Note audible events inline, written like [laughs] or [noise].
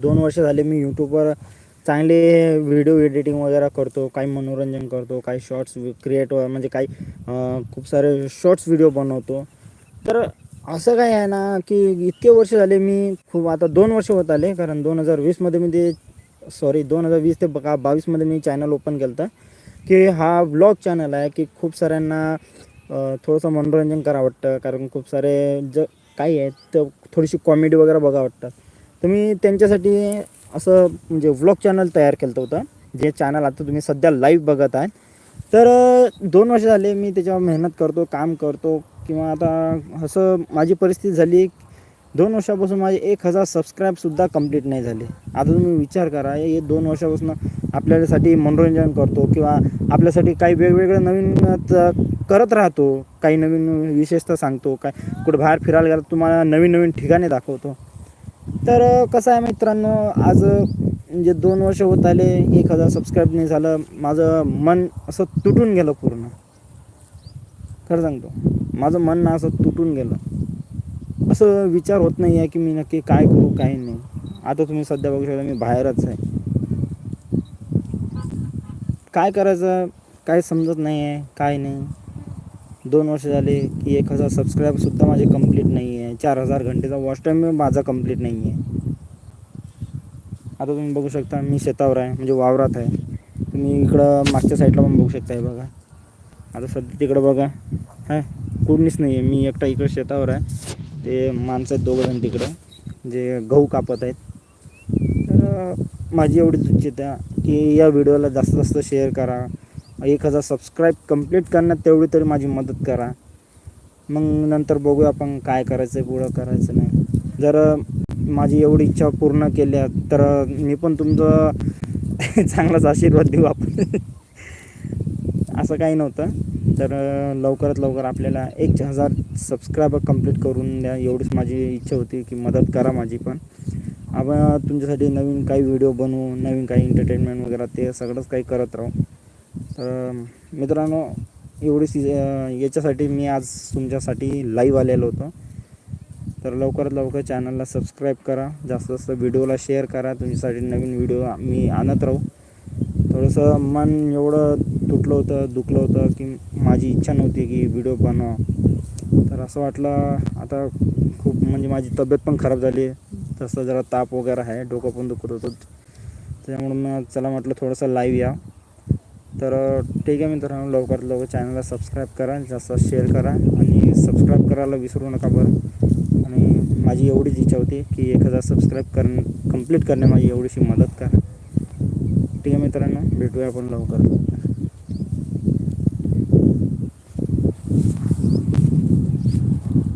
दोन वर्ष झाले मी यूट्यूबवर चांगले व्हिडिओ एडिटिंग वगैरे करतो काही मनोरंजन करतो काही शॉर्ट्स क्रिएट म्हणजे काही खूप सारे शॉर्ट्स व्हिडिओ बनवतो. तर असं काय आहे ना की इतके वर्ष झाले मी खूप आता दोन वर्ष होत आले कारण दोन हजार वीसमध्ये मी ते सॉरी दोन हजार वीस ते बघा बावीसमध्ये मी चॅनल ओपन केलं होतं की हा ब्लॉग चॅनल आहे की खूप साऱ्यांना थोडंसं मनोरंजन करा वाटतं कारण खूप सारे ज काही आहेत तर थोडीशी कॉमेडी वगैरे बघा वाटतात तर मी त्यांच्यासाठी असं म्हणजे व्लॉग चॅनल तयार केलं होतं. जे चॅनल आता तुम्ही सध्या लाईव्ह बघत आहे तर दोन वर्ष झाले मी त्याच्यावर मेहनत करतो काम करतो. किंवा आता असं माझी परिस्थिती झाली दोन वर्षापासून माझे एक हजार सबस्क्राईबसुद्धा कंप्लीट नाही झाले. आता तुम्ही विचार करा हे दोन वर्षापासून आपल्यासाठी मनोरंजन करतो किंवा आपल्यासाठी काही वेगवेगळं नवीन करत राहतो. काही नवीन विशेषता सांगतो काय कुठं बाहेर फिरायला गेला तुम्हाला नवीन नवीन ठिकाणे दाखवतो. तर कसं आहे मित्रांनो आज म्हणजे दोन वर्ष होत आले एक हजार सबस्क्राईब नाही झालं माझं मन असं तुटून गेलं पूर्ण. खरं सांगतो माझं मन ना असं तुटून गेलं. असं विचार होत नाही आहे की मी नक्की काय करू काय नाही. आता तुम्ही सध्या बघू शकता मी बाहेरच आहे. काय करायचं काय समजत नाही आहे काय नाही. दोन वर्ष झाले की एक हजार सबस्क्राईबसुद्धा माझे कंप्लीट नाही आहे. चार हजार घंटेचा वॉच टाईम माझा कंप्लीट नाही आहे. आता तुम्ही बघू शकता मी शेतावर आहे म्हणजे वावरात आहे. तुम्ही इकडं मागच्या साईडला पण बघू शकता हे बघा. आता सध्या तिकडं बघा. हां कोणीच नाही आहे. मी एकटा इकडं शेतावर आहे. ते माणसं आहेत दोघं जण तिकडं. जे गहू कापत आहेत. तर माझी एवढीच इच्छा की या व्हिडिओला जास्त जास्त शेअर करा. एक हजार सबस्क्राईब कंप्लीट करण्यात तेवढी तरी माझी मदत करा. मग नंतर बघूया आपण काय करायचं आहे पुढं करायचं नाही. जर माझी एवढी इच्छा पूर्ण केल्या तर मी पण तुमचं [laughs] चांगलाच आशीर्वाद देऊ आपण. असं काही नव्हतं. तर लवकरात लवकर आपल्याला एक हजार सबस्क्रायबर कंप्लीट करून द्या. एवढीच माझी इच्छा होती की मदत करा माझी पण. आपण तुमच्यासाठी नवीन काही व्हिडिओ बनवू नवीन काही एंटरटेनमेंट वगैरे ते सगळंच काही करत राहू. तर मित्रांनो एवढीच सी याच्यासाठी मी आज तुमच्यासाठी लाईव्ह आलेलो होतो. तर लवकरात लवकर चॅनलला सबस्क्राईब करा. जास्त जास्त व्हिडिओला शेअर करा. तुमच्यासाठी नवीन व्हिडिओ मी आणत राहू. थोडंसं मन एवढं तुटलं होतं दुखलं होतं की माझी इच्छा नव्हती की व्हिडिओ बनवा तर असं वाटलं आता खूप म्हणजे माझी तब्येत पण खराब झाली तसं जरा ताप वगैरे आहे डोकं पण दुखत होतं. त्याच्यामुळं मग चला म्हटलं थोडंसं लाईव्ह या. तर ठीक आहे मित्रांनो लवकरात लवकर चॅनलला सबस्क्राईब करा जास्त शेअर करा. आणि सबस्क्राईब करायला विसरू नका बरं. आणि माझी एवढीच इच्छा होती की एक हजार सबस्क्राईब करणं कंप्लीट करणे माझी एवढीशी मदत करा. ठीक आहे मित्रांनो भेटूया आपण लवकर.